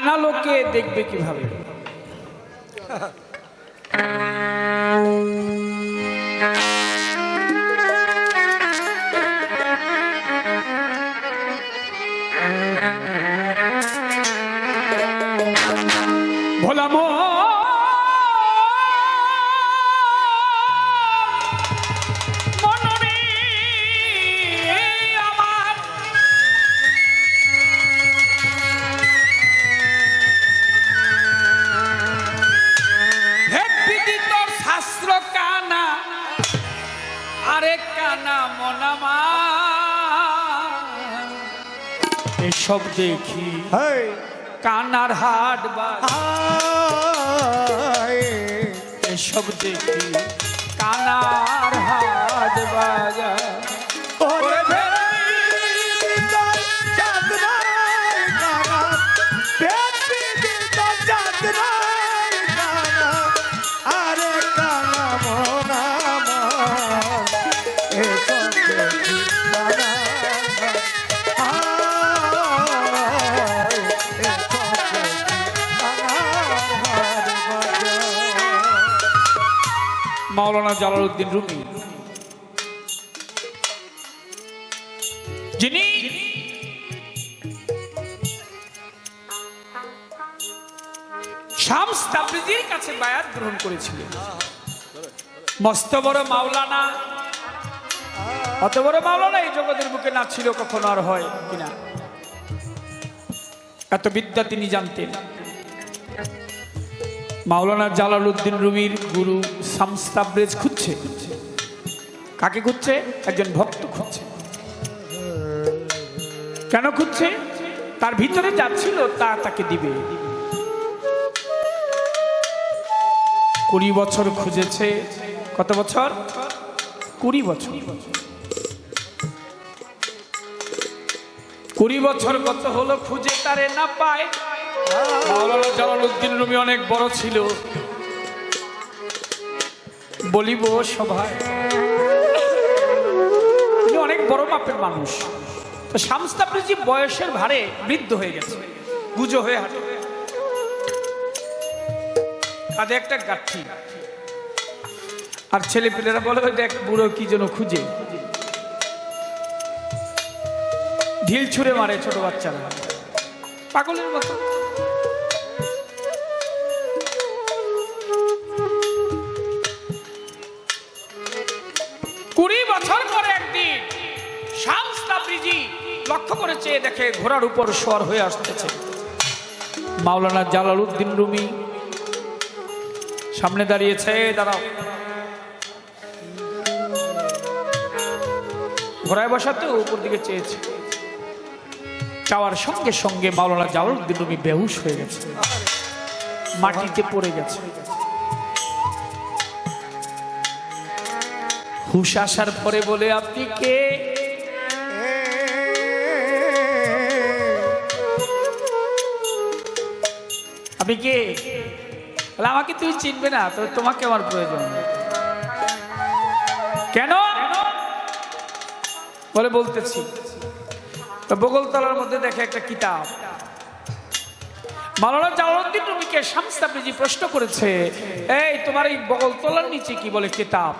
কানা লোকে দেখবে কীভাবে? ভোলা এসব দেখি। কানার হাট বা এসব দেখি। কানার হাট বাজার। Jalaluddin Rumi. যিনি শামস তাবরিজির কাছে বায়াত গ্রহণ করেছিলেন। মস্ত বড় মাওলানা, অত বড় মাওলানা এই জগতের বুকে না ছিল, কখনো আর হয় কিনা। এত বিদ্যা তিনি জানতেন। মাওলানা জালালউদ্দিন রুমির গুরু সামস্তাবরেজ খুঁজছে। কাকে খুঁজছে? একজন ভক্ত খুঁজছে। কেন খুঁজছে? তার ভিতরে যা ছিল, তা তাকে দিবে। কুড়ি বছর খুঁজেছে। কত বছর? কুড়ি বছর। কুড়ি বছর কত হলো খুঁজে তারে না পায়। মাওলানা জালালউদ্দিন রুমি অনেক বড় ছিল। বলিব সভায়। অনেক বড় মাপের মানুষ। তো শামস্তাপ্রিজি বয়সের ভারে বৃদ্ধ হয়ে গেছে। গুজো হয়ে হাঁটে। কাঁধে একটা গাঠি। আর ছেলে পেলেরা বলে, ওই দেখ, বুড়ো কি যেন খুঁজে। ঢিল ছুঁড়ে মারে ছোট বাচ্চারা। পাগলের মতো। দেখে ঘোড়ার উপর সর হয়ে আসতেছে। মাওলানা জালালউদ্দিন রুমি সামনে দাঁড়িয়েছে, দাঁড়াও। ঘোড়ায় বসাতে উপর দিকে চেয়েছে। চাওয়ার সঙ্গে সঙ্গে মাওলানা জালালউদ্দিন রুমি বেহুশ হয়ে গেছে। মাটিতে পড়ে গেছে। হুশ আসার পরে বলে, আপনি কে? আপনি কে? আমাকে তুই চিনবে না, তো তোমাকে আমার প্রয়োজন। কেন? বলে বলতেছি। তো বগলতলার মধ্যে দেখে একটা কিতাব। মাওলানা জালালউদ্দিন রুমিকে শামস্তাবরিজি প্রশ্ন করেছে, এই, তোমার এই বগলতলার নিচে কি বলে কিতাব?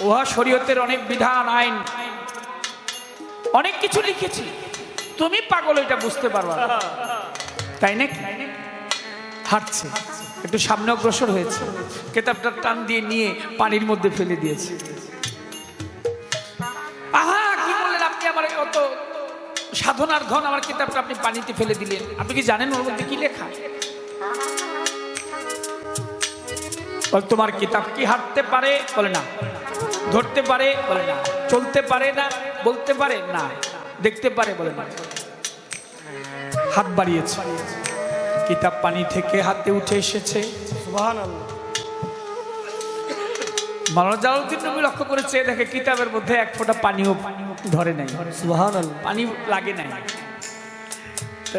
উহা শরীয়তের অনেক বিধান, আইন। অনেক কিছু লিখেছি। তুমি পাগল, এটা বুঝতে পারবা। তাই নাকি? হাঁটছে। একটু সামনে অগ্রসর হয়েছে। কেতাবটা টান দিয়ে নিয়ে পানির মধ্যে ফেলে দিয়েছে। আহা কি বললেন আপনি আমার অত সাধনার ধন আমার কিতাবটা আপনি পানিতে ফেলে দিলেন। আপনি কি জানেন ওর মধ্যে কি লেখা? বলে, তোমার কিতাব কি হাঁটতে পারে? বলে না। ধরতে পারে? বলে না। চলতে পারে না? বলতে পারে? না। দেখতে পারে? বলে না। হাত বাড়িয়েছে। কিতাব পানি থেকে হাতে উঠে এসেছে। সুবহানাল্লাহ। মাওলানা জালালউদ্দিন নবী লক্ষ্য করে চেয়ে দেখে কিতাবের মধ্যে এক ফোঁটা পানিও ধরে নাই। পানি লাগে নাই। তো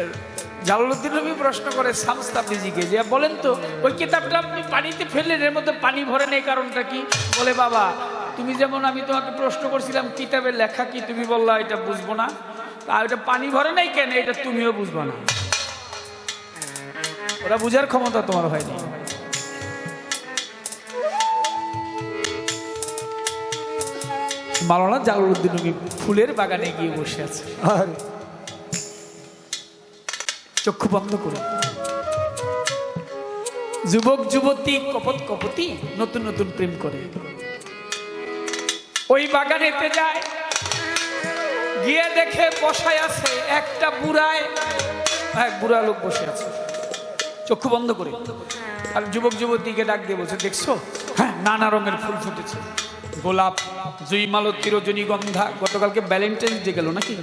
জালালউদ্দিন নবী প্রশ্ন করে সামস্তাবলিজিকে যে বলেন তো ওই কিতাবটা আপনি পানিতে ফেললেন এর মধ্যে পানি ভরে নেই কারণটা কি? বলে বাবা তুমি যেমন আমি তোমাকে প্রশ্ন করছিলাম কিতাবের লেখা কি তুমি বললা এটা বুঝব না। তা এটা পানি ভরে নাই কেন? এটা তুমিও বুঝব না। ওরা বুঝার ক্ষমতা তোমার হয়নি। মাওলানা জালালউদ্দিন রুমি ফুলের বাগানে গিয়ে বসে আছে। চক্ষু বন্ধ করে। যুবক যুবতী কপত কপতি নতুন নতুন প্রেম করে। ওই বাগানেতে যায় গিয়ে দেখে বসায় আছে একটা বুড়ায় এক বুড়া লোক বসে আছে। চক্ষু বন্ধ করে। আর যুবক যুবতীকে ডাক দিয়ে বলছে, দেখছ? হ্যাঁ নানা রঙের ফুল ফুটেছে। গোলাপ জুই মালতী রজনীগন্ধা গতকালকে ভ্যালেন্টাইন্স ডে গেল নাকি?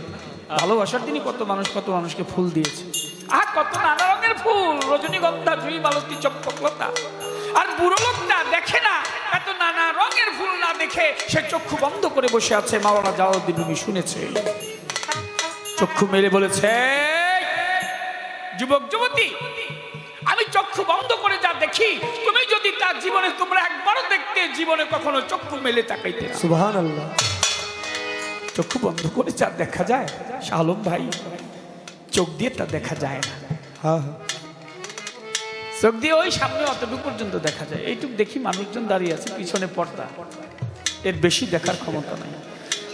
ভালোবাসার দিনই কত মানুষ, কত মানুষকে ফুল দিয়েছে। আর কত নানা রঙের ফুল রজনীগন্ধা জুই মালতী চম্পকলতা আর বুড়ো লোকটা দেখে না, এত নানা রঙের ফুল না দেখে সে চক্ষু বন্ধ করে বসে আছে। মাওলানা জালাউদ্দিন রুমি শুনেছে। চক্ষু মেলে বলেছে যুবক যুবতী আমি চক্ষু বন্ধ করে যা দেখি তুমি যদি তার জীবনে তোমরা একবারও দেখতে জীবনে কখনো চক্ষু মেলে তাকাইতে না। সুবহান আল্লাহ চক্ষু বন্ধ করে যা দেখা যায় শালম ভাই চোখ দিয়ে তা দেখা যায় না। হ্যাঁ হ্যাঁ। চোখ দিয়ে ওই সামনে অতটুকু পর্যন্ত দেখা যায়। এইটুকু দেখি মানুষজন দাঁড়িয়ে আছে পিছনে পর্দা। এর বেশি দেখার ক্ষমতা নাই।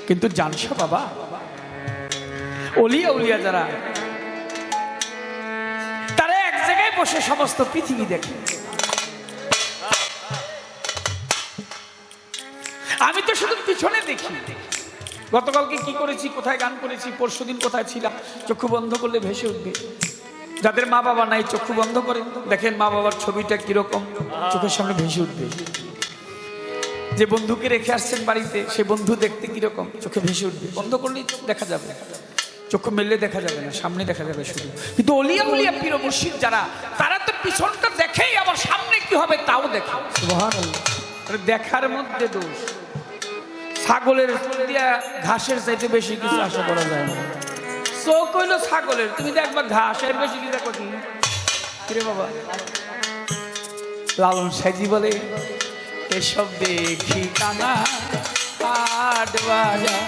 কিন্তু জানসা বাবা অলিয়া উলিয়া যারা বসে সমস্ত পৃথিবী দেখে। আমি তো শুধু পিছনে দেখি। গতকালকে কি করেছি, কোথায় গান করেছি, পরশুদিন কোথায় ছিলাম, চক্ষু বন্ধ করলে ভেসে উঠবে। যাদের মা বাবা নাই, চক্ষু বন্ধ করেন দেখেন মা বাবার ছবিটা কীরকম, চোখের সামনে ভেসে উঠবে। যে বন্ধুকে রেখে আসছেন বাড়িতে, সে বন্ধু দেখতে কীরকম, চোখে ভেসে উঠবে। বন্ধ করলেই দেখা যাবে। চক্ষু মেললে দেখা যাবে না সামনে দেখা যাবে শুধু। কিন্তু অলিয়া উলিয়া পীর মুর্শিদ যারা তারা তো পিছনটা দেখেই আবার সামনে কি হবে তাও দেখে। আরে দেখার মধ্যে দোষ। ছাগলের দিয়া ঘাসের চাইতে বেশি কিছু আশা করা যায় না। চোখ হইল ছাগলের তুমি দেখবা ঘাসের বেশি কি দেখো কি কিরে বাবা? লালন সাইজি বলে এসব দেখি কানা হাট বাজার।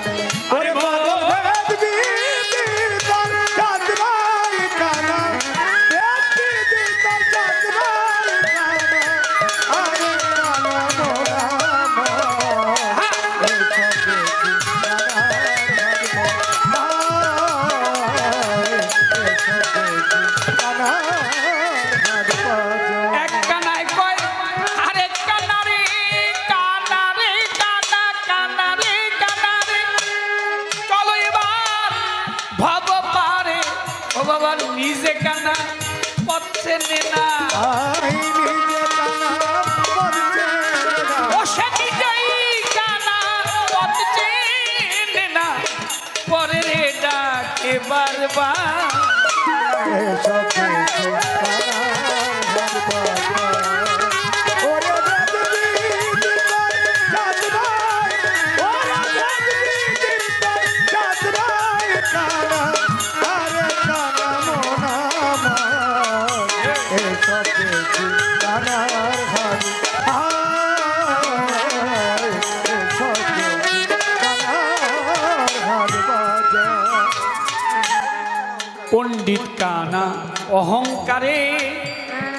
অহংকারে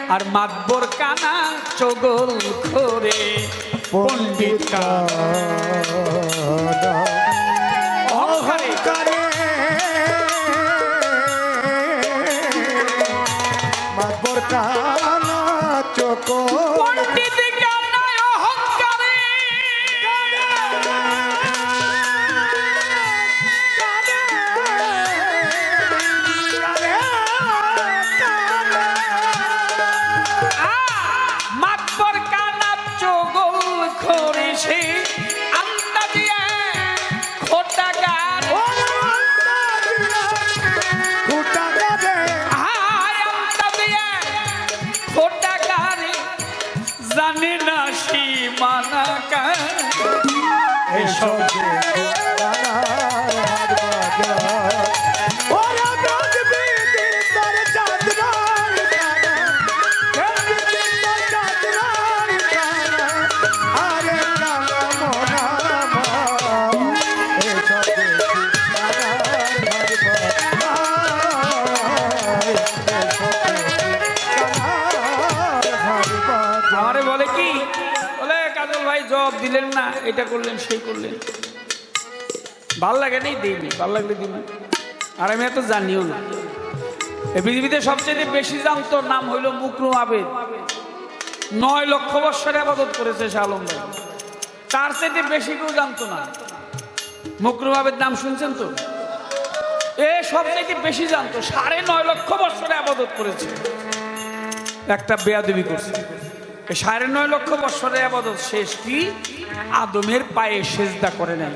আর মাতবর কানা চগল খরে পণ্ডিত অহংকারে। মাতবর কানা এটা করলেন, সেই করলেন। ভালো লাগে নেই? দিইনি ভালো লাগলে দিন আর আমি এত জানিও না। এই পৃথিবীতে সবচেয়ে বেশি জানতো নাম হইল মুকরুম আবেদ। নয় লক্ষ বৎসর আবাদত করেছে সে আলম ভাই। তার চাইতে বেশি কেউ জানতো না। মুকরুম আবেদ নাম শুনছেন তো? এ সবচাইতে বেশি জানতো, সাড়ে নয় লক্ষ বৎসরে আবাদত করেছে। একটা বেয়াদবি করছে। সাড়ে নয় লক্ষ বৎসরে আবাদত শেষ কি? আদমের পায়ে সেজদা করে নেন।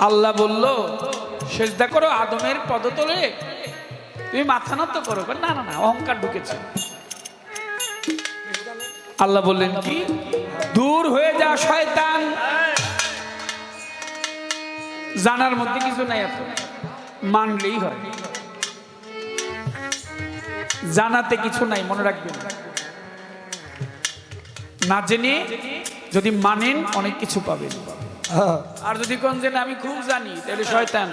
আল্লাহ বলল সেজদা করো আদমের পদতলে। তুমি মাথা নত করো। না না না অহংকার ঢুকেছে। আল্লাহ বললেন কি? দূর হয়ে যা শয়তান! জানার মধ্যে কিছু নাই এত মানলেই হয়। জানাতে কিছু নাই মনে রাখবেন। না জেনে যদি মানেন অনেক কিছু পাবেন। হ্যাঁ। আর যদি কোন জেনে আমি খুব জানি তাহলে শয়তান।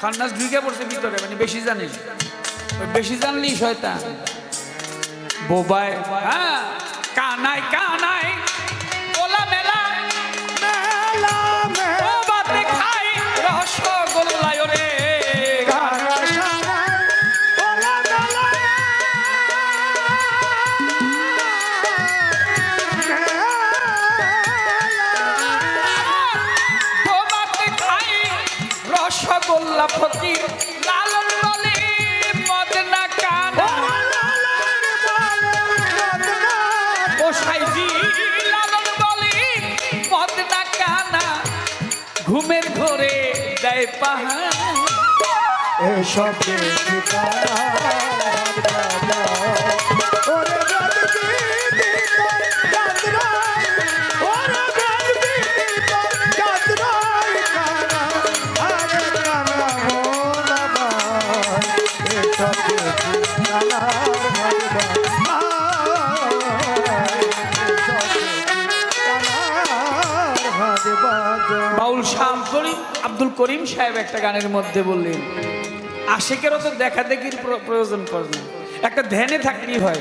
খান্নাস ঢুকে পড়ছে ভিতরে মানে বেশি জানিস বেশি জানলি শয়তান। বোবায় হ্যাঁ কানাই কানাই পাহাড়। এসব ঠিকানা করিম সাহেব একটা গানের মধ্যে বললেন আশেকেরও তো দেখা দেখির প্রয়োজন পড়ে না। একটা ধ্যানে থাকলেই হয়।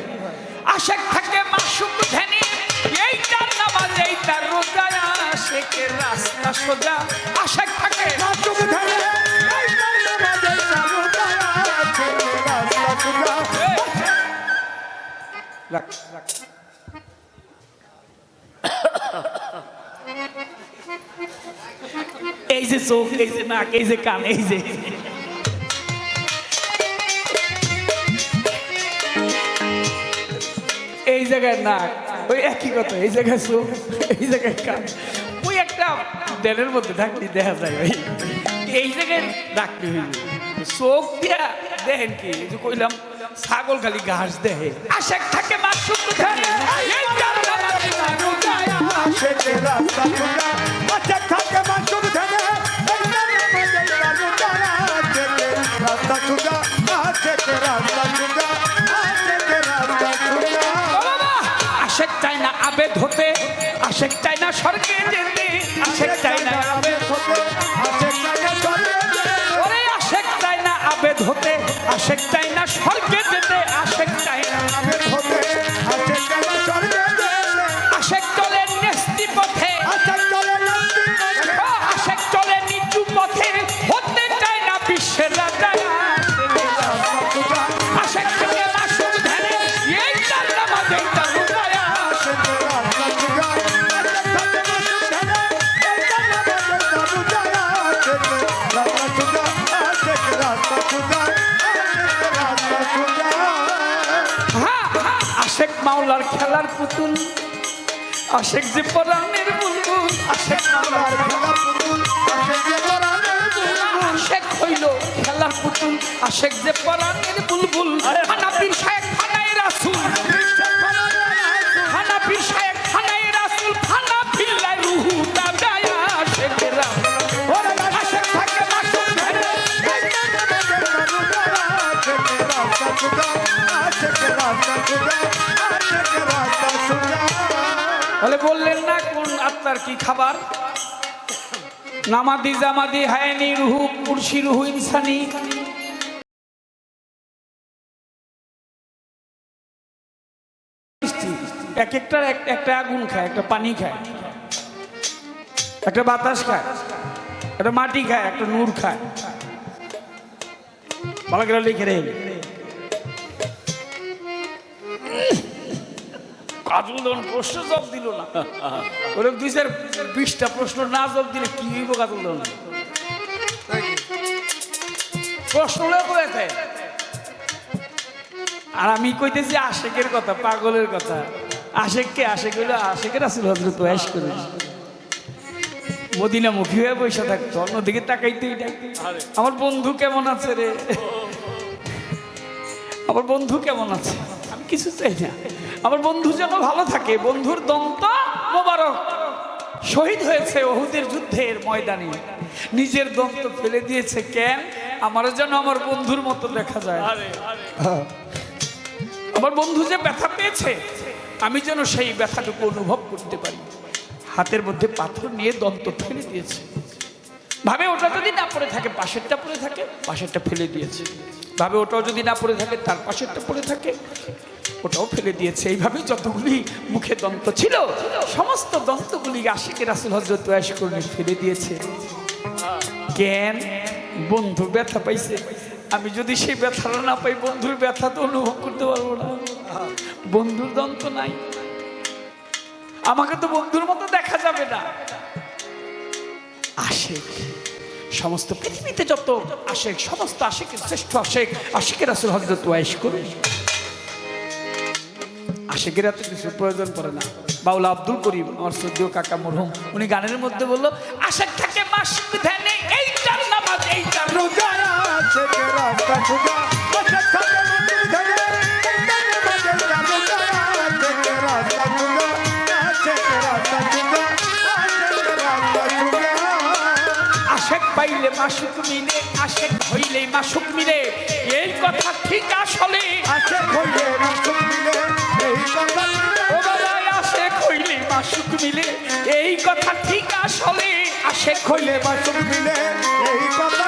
আশেক থাকে মাসুক ধ্যানে এই তার নামাজ এই তার রোজা আশেকের রাস্তা সোজা। আশেক থাকে চুপ ধরে এই কান্না বাজে চালু তারা ছেলে রাস্তা সুজা। রাখ, রাখ। এই যে চোখ এই যে নাক এই এই জায়গায় নাক ওই একই কথা এই জায়গায় চোখ এই জায়গায় ওই একটা মধ্যে দেখা যায় ভাই এই জায়গায় দিয়া দেখেন কি যে কইলাম ছাগল খালি ঘাস দেহে আশেক থাকে সুজা বাচ্চা থাকে আশেক চাই না আবেদ হতে আশেক চাই না স্বর্গে যেতে আশেক না আবেদ হতে আশেক চাই না আবেদ হতে আশেক চাই না স্বর্গে যেতে আশেক খেলার পুতুল। আশেক যে পরাণের বুলবুল আশেক আশেক হইল খেলার পুতুল আশেক যে পরাণের বুলবুল। হানাপির শায়েক ফানাই রাসুল। হানাপির শায়েক ফানাই রাসুল। ফানা ফিল্লাই রুহু দাদায় আশেকেরা। আশেক থাকে মাসুল ধরে তাহলে বললেন না, কোন আত্মার কি খাবার? নামাদি জামাদি হায়নি রুহু পুরসি রুহু ইনসানি। এক একটা, এক- একটা আগুন খায়, একটা পানি খায়, একটা বাতাস খায়, একটা মাটি খায়, একটা নূর খায়। ভালো করে লিখে রে কাজল যখন প্রশ্ন জব দিল না। ওরকম দুই চার বিশটা প্রশ্ন না জব দিলে কি হইব কাজল যখন প্রশ্ন করে আর আমি কইতেছি আশেকের কথা পাগলের কথা। আশেককে আশেক হইল আশেকের আসলে হজরত ওয়াইশ করে। মদিনা মুখী হয়ে বসে থাকতো অন্যদিকে তাকাইতেই আমার বন্ধু কেমন আছে রে? আমার বন্ধু কেমন আছে? আমি কিছু চাই না। আমার বন্ধু যেন ভালো থাকে বন্ধুর দন্ত মোবারক। শহীদ হয়েছে ওহুদের যুদ্ধের ময়দানে। নিজের দন্ত ফেলে দিয়েছে কেন? আমার যেন আমার বন্ধুর মতো দেখা যায়। আমার বন্ধু যে ব্যথা পেয়েছে আমি যেন সেই ব্যথাটুকু অনুভব করতে পারি। হাতের মধ্যে পাথর নিয়ে দন্ত ফেলে দিয়েছে। ভাবে ওটা যদি না পড়ে থাকে পাশেরটা পড়ে থাকে পাশেরটা ফেলে দিয়েছে। ভাবে ওটাও যদি না পড়ে থাকে, তার পাশেরটা পড়ে থাকে। ওটাও ফেলে দিয়েছে। এইভাবে যতগুলি মুখে দন্ত ছিল, সমস্ত দন্তগুলি আশিকে রাসুল হজরত করে ফেলে দিয়েছে। কেন বন্ধু ব্যথা পাইছে। আমি যদি সেই ব্যথাটা না পাই, বন্ধুর ব্যথা তো অনুভব করতে পারব না। বন্ধুর দন্ত নাই। আমাকে তো বন্ধুর মতো দেখা যাবে না। আশেক সমস্ত পৃথিবীতে যত আশেক, সমস্ত আশেকের, শ্রেষ্ঠ আশেক, আশেকের আসল হজরত ওয়াইশ করুন। আশেকের এত কিছু প্রয়োজন পড়ে না। বাউলা আব্দুল করিম, আমার সদ্য কাকা মরহুম, উনি গানের মধ্যে বলল, আশেক থাকে মাস ধ্যানে নামাজ রোজা। পাইলে মাসুক মিলে আশেক হইলে মাসুক মিলে। এই কথা ঠিক আসলে। আশেক হইলে মাসুক মিলে এই কথা ও বাবা আশেক হইলে মাসুক মিলে। এই কথা ঠিক আসলে। আশেক হইলে মাসুক মিলে এই কথা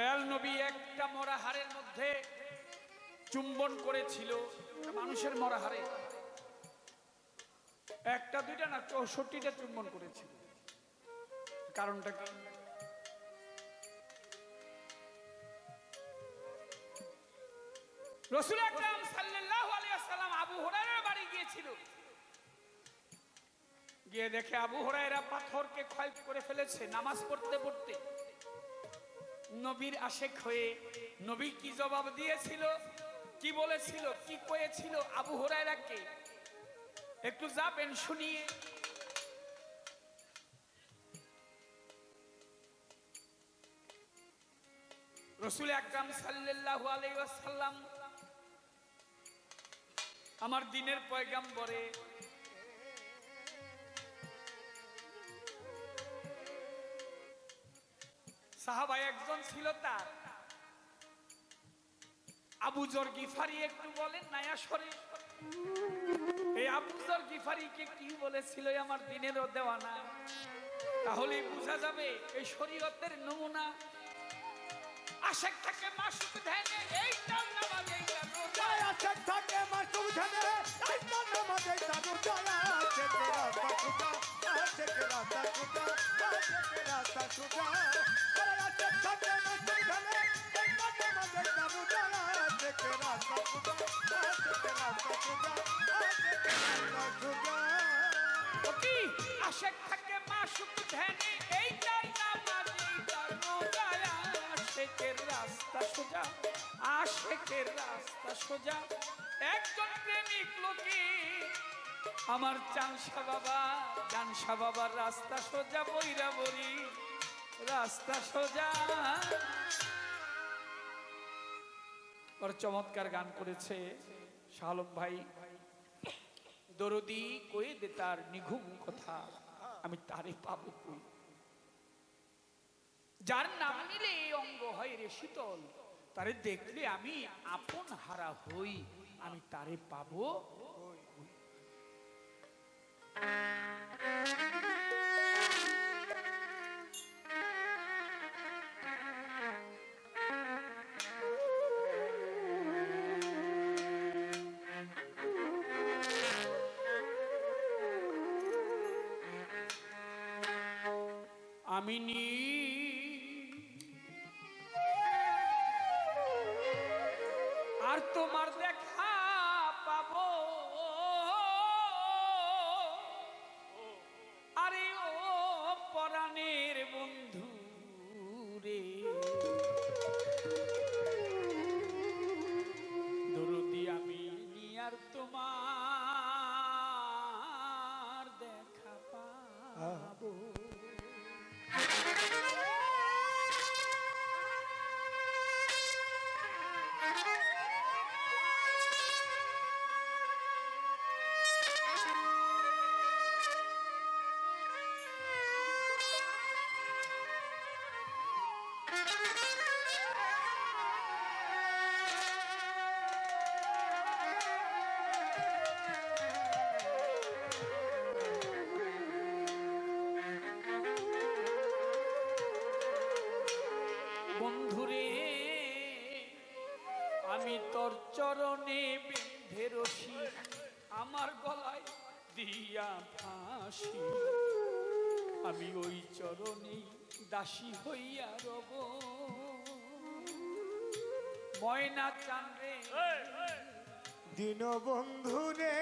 দয়াল নবী একটা মরা হাড়ের মধ্যে চুম্বন করেছিল মানুষের মরা হাড়ে। একটা, দুইটা না, চৌষট্টিটা চুম্বন করেছিল। কারণটা কি? রসুল আকরাম সাল্লাল্লাহু আলাইহি আবু হুরায়রার বাড়ি গিয়েছিল। গিয়ে দেখে আবু হুরায়রা পাথরকে ক্ষয় করে ফেলেছে নামাজ পড়তে পড়তে। নবীর আশেক হয়ে নবী কি জবাব দিয়েছিল? কি বলেছিল? কি কয়েছিল? আবু হুরায়রাকে একটু যাবেন, শুনিয়ে। রসুল আকরাম সাল্লাল্লাহু আলাইহি ওয়াসাল্লাম আমার দিনের পয়গাম্বরে সাহাবা একজন ছিল তার। আবু জর গিফারি একটু বলেন নায়া সরে এই আবু জর গিফারিকে কি বলেছিল এই আমার দিনেরও দেওয়ানা তাহলে বোঝা যাবে এই শরীয়তের নমুনা। আশেক থাকে মাসুক ধ্যানে এইটার নামাজ এইটার রোজা। আছে থাকে মাসুম ধানে এইটার নামাজে জানো তারা সোজা, একজন প্রেমিক লোকে আমার চানসা বাবা, চানসা বাবার রাস্তা সোজা বইরা বলি, রাস্তা সোজা। ওর চমৎকার গান করেছে শাহলম ভাই। দরদি কয়ে দে তার নিঘুম কথা, আমি তারে পাবো কই? যার নাম নিলে অঙ্গ হয় রে শীতল তারে দেখলে আমি আপন হারা হই আমি তারে পাবো আমি নি আর তোমার দেখা ফাঁসি আমি ওই চরণে দাসী হইয়া রব। ময়না চান্দ্রে দীনবন্ধু রে